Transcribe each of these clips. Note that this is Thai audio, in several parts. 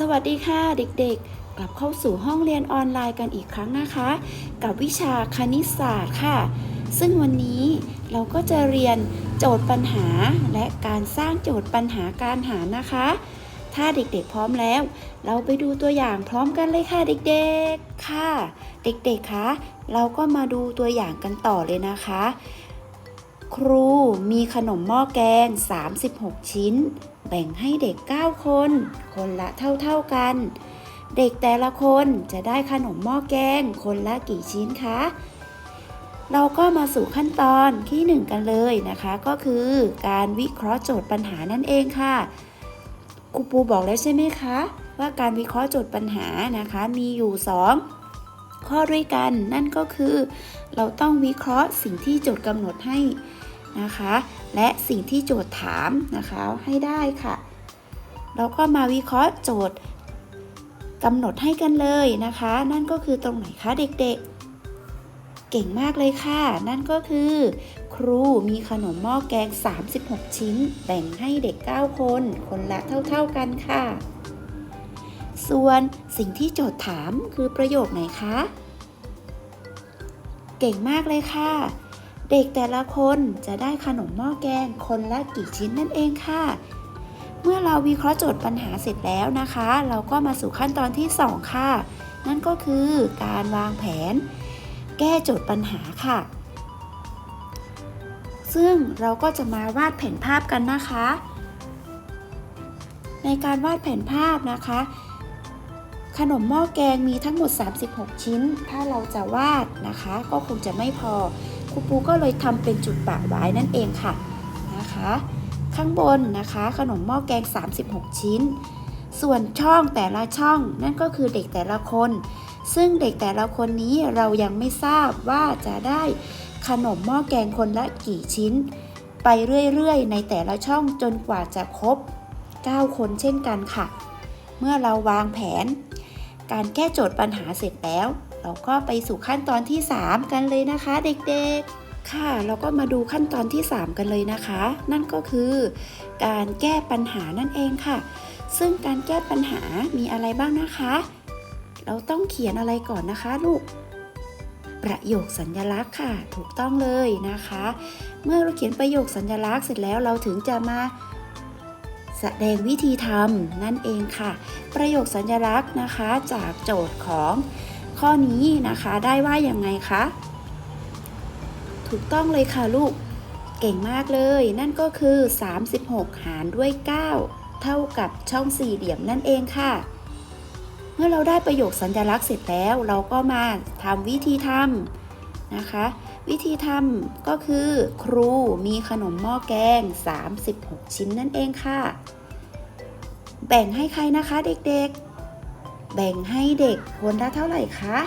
สวัสดีค่ะเด็กๆ กลับเข้าสู่ห้องเรียนออนไลน์กันอีกครั้งนะคะ กับวิชาคณิตศาสตร์ค่ะ ซึ่งวันนี้เราก็จะเรียนโจทย์ปัญหาและการสร้างโจทย์ปัญหาการหารนะคะ ถ้าเด็กๆพร้อมแล้ว เราไปดูตัวอย่างพร้อมกันเลยค่ะเด็กๆค่ะ เด็กๆคะเราก็มาดูตัวอย่างกันต่อเลยนะคะ ครูมีขนมหม้อแกง 36 ชิ้น แบ่งให้เด็ก 9 คน คนละเท่าๆกัน เด็กแต่ละคนจะได้ขนมหม้อแกง คนละกี่ชิ้นคะ เราก็มาสู่ขั้นตอนที่ 1 กันเลยนะคะ ก็คือการวิเคราะห์โจทย์ปัญหานั่นเองค่ะครูปูบอกแล้วใช่ไหมคะ ว่าการวิเคราะห์โจทย์ปัญหานะคะมีอยู่ 2 ข้อด้วยกันนั่นก็คือ เราต้องวิเคราะห์สิ่งที่โจทย์กำหนดให้ นะคะ และสิ่งที่โจทย์ถามนะคะให้ได้ค่ะเราก็มาวิเคราะห์โจทย์กำหนดให้กันเลยนะคะ นั่นก็คือตรงไหนคะเด็กๆ เก่งมากเลยค่ะ นั่นก็คือ ครูมีขนมหม้อแกง 36 ชิ้น แบ่งให้เด็ก 9 คน คนละเท่าๆกันค่ะ ส่วนสิ่งที่โจทย์ถามคือประโยคไหนคะ เก่งมากเลยค่ะ เด็กแต่ละคนจะได้ขนมหม้อแกงคนละกี่ชิ้นนั่นเองค่ะ เมื่อเราวิเคราะห์โจทย์ปัญหาเสร็จแล้วนะคะ เราก็มาสู่ขั้นตอนที่ 2 ค่ะ นั่นก็คือการวางแผน แก้โจทย์ปัญหาค่ะ ซึ่งเราก็จะมาวาดแผนภาพกันนะคะ ในการวาดแผนภาพนะคะ ขนมหม้อแกงมีทั้งหมด 36 ชิ้น ถ้าเราจะวาดนะคะ ก็คงจะไม่พอ ครูปูก็เลยทำเป็นจุดปะไว้นั่นเองค่ะนะคะ ข้างบนนะคะขนมหม้อแกง 36 ชิ้น ส่วนช่องแต่ละช่องนั่นก็คือเด็กแต่ละคน ซึ่งเด็กแต่ละคนนี้เรายังไม่ทราบว่าจะได้ขนมหม้อแกงคนละกี่ชิ้น ไปเรื่อยๆ ในแต่ละช่องจนกว่าจะครบ 9 คนเช่นกันค่ะ เมื่อเราวางแผน การแก้โจทย์ปัญหาเสร็จแล้ว เราก็ไปสู่ขั้นตอนที่ 3 กันเลยนะคะ เด็กๆค่ะเราก็มาดูขั้นตอนที่ 3 กันเลยนะคะ นั่นก็คือการแก้ปัญหานั่นเองค่ะ ซึ่งการแก้ปัญหามีอะไรบ้างนะคะ เราต้องเขียนอะไรก่อนนะคะลูก ประโยคสัญลักษณ์ค่ะ ถูกต้องเลยนะคะ เมื่อเราเขียนประโยคสัญลักษณ์เสร็จแล้วเราถึงจะมาแสดงวิธีทำนั่นเองค่ะ ประโยคสัญลักษณ์นะคะจากโจทย์ของ ข้อนี้นะคะได้ว่าอย่างไงคะ ถูกต้องเลยค่ะลูก เก่งมากเลย นั่นก็คือ 36 หารด้วย 9 เท่ากับช่องสี่เหลี่ยมนั่นเองค่ะ เมื่อเราได้ประโยคสัญลักษณ์เสร็จแล้วเราก็มาทำวิธีทำนะคะ วิธีทำก็คือ ครูมีขนมหม้อแกง 36 ชิ้นนั่นเองค่ะ แบ่งให้ใครนะคะเด็กๆ แบ่งให้เด็กคนละเท่าไหร่คะ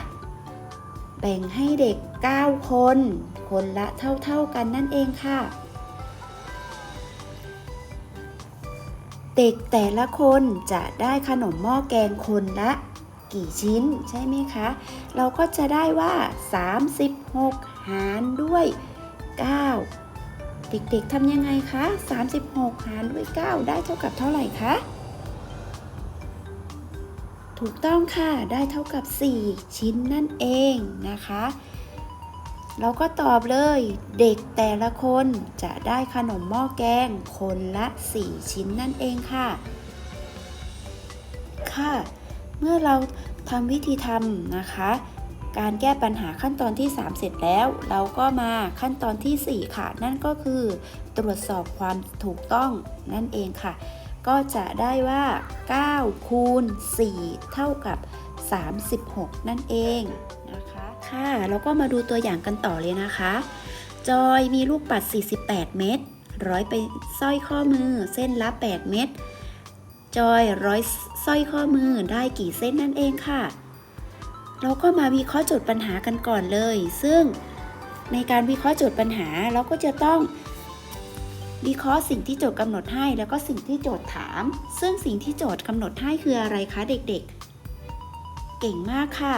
แบ่งให้เด็ก 9 คน คนละเท่าๆกันนั่นเองค่ะ เด็กแต่ละคนจะได้ขนมหม้อแกงคนละกี่ชิ้นใช่ไหมคะ เราก็จะได้ว่า 36 หารด้วย 9 เด็กๆทำยังไงคะ 36 หารด้วย 9 ได้เท่ากับเท่าไหร่คะ ถูกต้องค่ะ ได้เท่ากับ 4 ชิ้นนั่นเองนะคะ เราก็ตอบเลย เด็กแต่ละคนจะได้ขนมหม้อแกงคนละ 4 ชิ้นนั่นเองค่ะ ค่ะ เมื่อเราทำวิธีทำนะคะ การแก้ปัญหาขั้นตอนที่ 3 เสร็จแล้ว เราก็มาขั้นตอนทีสี่4 ค่ะ นั่นก็คือ ตรวจสอบความถูกต้องนั่นเองค่ะ ก็จะได้ว่า 9 คูณ 4 เท่ากับ 36 นั่นเองนะคะ ค่ะแล้วก็มาดูตัวอย่างกันต่อเลยนะคะ จอยมีลูกปัด 48 เม็ดร้อยไปสร้อยข้อมือเส้นละ 8 เม็ดจอยร้อยสร้อยข้อมือได้กี่เส้นนั่นเองค่ะ เราก็มาวิเคราะห์โจทย์ปัญหากันก่อนเลย ซึ่งในการวิเคราะห์โจทย์ปัญหาเราก็จะต้อง วิเคราะห์สิ่งที่โจทย์กำหนดให้ แล้วก็สิ่งที่โจทย์ถาม ซึ่งสิ่งที่โจทย์กำหนดให้คืออะไรคะเด็กๆ เก่งมากค่ะ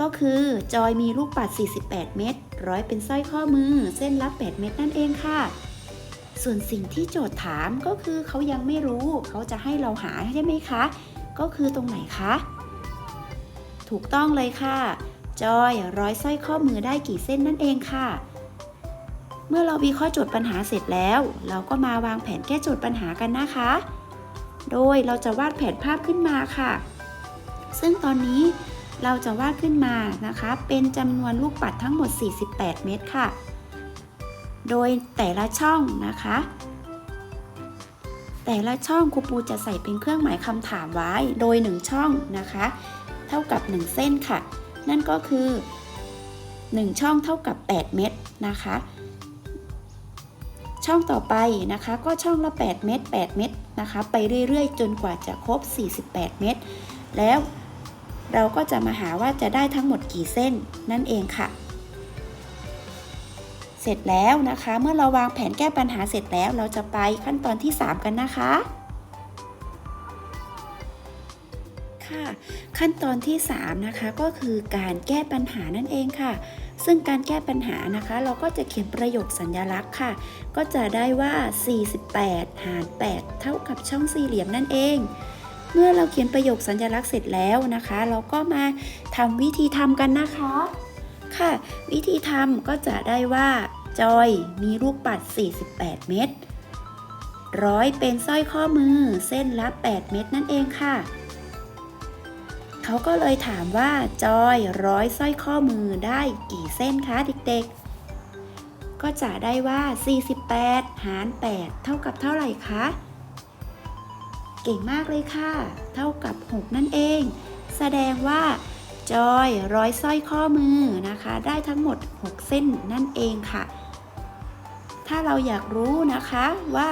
ก็คือจอยมีลูกปัด 48 เม็ดร้อยเป็นสร้อยข้อมือ เส้นละ8เม็ดนั่นเองค่ะ ส่วนสิ่งที่โจทย์ถามก็คือเขายังไม่รู้ เขาจะให้เราหาใช่ไหมคะ ก็คือตรงไหนคะ ถูกต้องเลยค่ะ จอยร้อยสร้อยข้อมือได้กี่เส้นนั่นเองค่ะ เมื่อเราวิเคราะห์โจทย์ปัญหาเสร็จแล้ว เราก็มาวางแผนแก้โจทย์ปัญหากันนะคะ โดยเราจะวาดแผนภาพขึ้นมาค่ะ ซึ่งตอนนี้เราจะวาดขึ้นมานะคะ เป็นจำนวนลูกปัดทั้งหมด 48 เม็ดค่ะ โดยแต่ละช่องนะคะ แต่ละช่องครูปูจะใส่เป็นเครื่องหมายคำถามไว้ โดย 1 ช่องนะคะ เท่ากับ 1 เส้นค่ะ นั่นก็คือ 1 ช่องเท่ากับ 8 เม็ดนะคะ ช่องต่อไปนะคะก็ช่องละ 8 เม็ด8เม็ดนะคะ ไปเรื่อยๆ จนกว่าจะครบ 48 เม็ดแล้วเราก็จะมาหาว่าจะได้ทั้งหมดกี่เส้นนั่นเองค่ะ เสร็จแล้วนะคะ เมื่อเราวางแผนแก้ปัญหาเสร็จแล้วเราจะไปขั้นตอนที่ 3 กันนะคะค่ะขั้นตอนที่ 3 นะคะก็คือการแก้ปัญหานั่นเองค่ะ ซึ่งการแก้ปัญหานะคะ เราก็จะเขียนประโยคสัญลักษณ์ค่ะ ก็จะได้ว่า 48 หาร 8 เท่ากับช่องสี่เหลี่ยมนั่นเอง เมื่อเราเขียนประโยคสัญลักษณ์เสร็จแล้วนะคะ เราก็มาทำวิธีทำกันนะคะ ค่ะ วิธีทำก็จะได้ว่าจอยมีลูกปัด 48 เม็ดร้อยเป็นสร้อยข้อมือเส้นละ 8 เม็ดนั่นเองค่ะ เขาก็เลยถามว่าจอยร้อยสร้อยข้อมือได้กี่เส้นคะเด็กๆ ก็จะได้ว่า 48 หาร 8 เท่ากับเท่าไหร่คะ เก่งมากเลยค่ะ เท่ากับ 6 นั่นเอง แสดงว่าจอยร้อยสร้อยข้อมือนะคะ ได้ทั้งหมด 6 เส้นนั่นเองค่ะ ถ้าเราอยากรู้นะคะว่า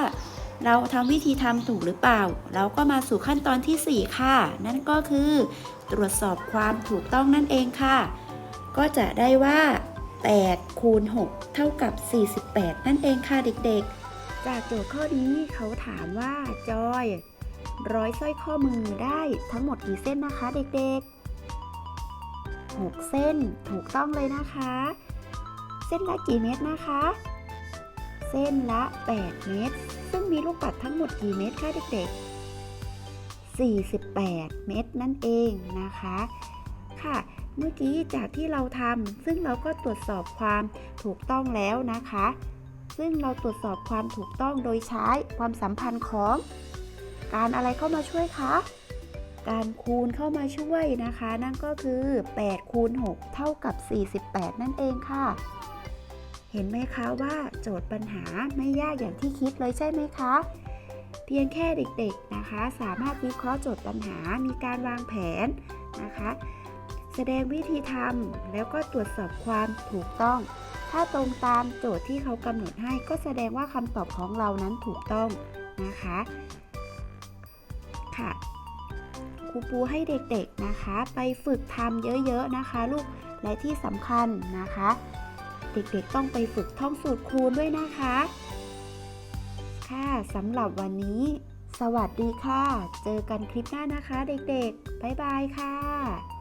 เราทำวิธีทำถูกหรือเปล่า เราก็มาสู่ขั้นตอนทีสี่ 4 ค่ะ นั่นก็คือ ตรวจสอบความถูกต้องนั่นเองค่ะ ก็จะได้ว่า8คูณ6เท่ากับ 48 นั่นเองค่ะเด็กๆ จากโจทย์ข้อนี้เขาถามว่าจอย ร้อยสร้อยข้อมือได้ทั้งหมดกี่เส้นนะคะเด็กๆ 6 เส้นถูกต้องเลยนะคะ เส้นละกี่เม็ดนะคะ เส้นละ 8 เม็ดซึ่งมีลูกปัดทั้งหมดกี่เม็ดคะเด็กๆ 48 เม็ดนั่นเองนะคะ ค่ะ เมื่อกี้จากที่เราทำซึ่งเราก็ตรวจสอบความถูกต้องแล้วนะคะ ซึ่งเราตรวจสอบความถูกต้องโดยใช้ความสัมพันธ์ของ การอะไรเข้ามาช่วยคะการคูณเข้ามาช่วยนะคะ นั่นก็คือ 8 คูณ 6 เท่ากับ 48 นั่นเองค่ะ เห็นไหมคะว่าโจทย์ปัญหาไม่ยากอย่างที่คิดเลยใช่ไหมคะ เพียงแค่เด็กๆนะคะ สามารถวิเคราะห์โจทย์ปัญหา มีการวางแผนนะคะ แสดงวิธีทำแล้วก็ตรวจสอบความถูกต้อง ถ้าตรงตามโจทย์ที่เขากำหนดให้ ก็แสดงว่าคำตอบของเรานั้นถูกต้องนะคะค่ะครูปูให้เด็กๆนะคะ ไปฝึกทำเยอะๆนะคะ ลูกและที่สำคัญนะคะ เด็กๆต้องไปฝึกท่องสูตรคูณด้วยนะคะ ค่ะสำหรับวันนี้ สวัสดีค่ะ เจอกันคลิปหน้านะคะเด็กๆ บ๊ายบายค่ะ